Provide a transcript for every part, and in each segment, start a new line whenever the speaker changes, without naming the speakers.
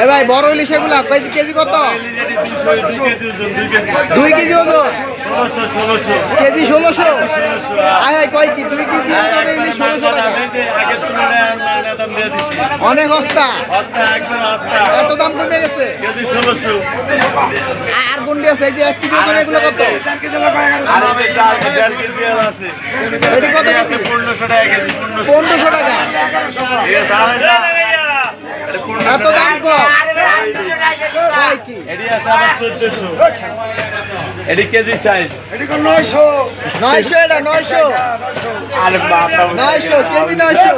এই ভাই, বড় ইলিশ এগুলা কয় কেজি কত? দুই কেজি ওজন? কেজি ষোলোশো? আয় কয় কি, দুই কেজি ইলিশ ষোলোশো টাকা? অনেক সস্তা এত দাম কমে গেছে? আর গুন্ডি আছে, এই যে এক কেজি ওজনের এগুলো কত?
পনেরোশো টাকা। এটি আছে আবার কেজি সাইজ
নয়শো। এটা নয়শো।
আর বাবা।
নয়শো কেজি নয়শো।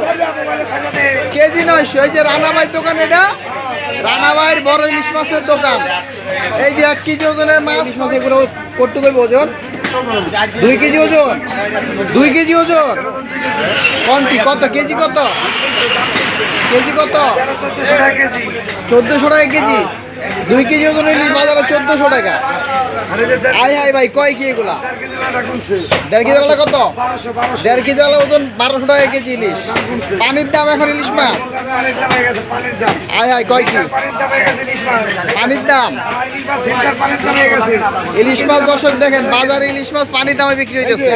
কেজি নয়শো এই যে দোকান এটা। বড় ইলিশ মাছের দোকান। এই যে এক কেজি ওজনের মাছ। ইলিশ মাছ এগুলো কটু করবে ওজন। দুই কেজি ওজন। দুই কেজি ওজন। কন্টি কত? কেজি কত? কেজি কত? চোদ্দশো টাকা কেজি। দুই কেজি ওজন ইলিশ বাজারে চোদ্দশো টাকা। আয় হাই ভাই, কয় কি এগুলা? দেড় কেজি আলা কত? দেড় কেজি আলা ওজন বারোশো টাকা কেজি ইলিশ। পানির দাম এখন ইলিশ মাছ? আয় হাই কয় কি? পানির দাম? ইলিশ মাছ দর্শক দেখেন, বাজারে ইলিশ মাছ পানির দামে বিক্রি হইতেছে।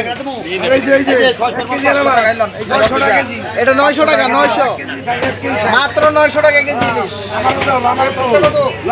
এটা নয়শো টাকা, নয়শো। মাত্র নয়শো টাকা কেজি ইলিশ।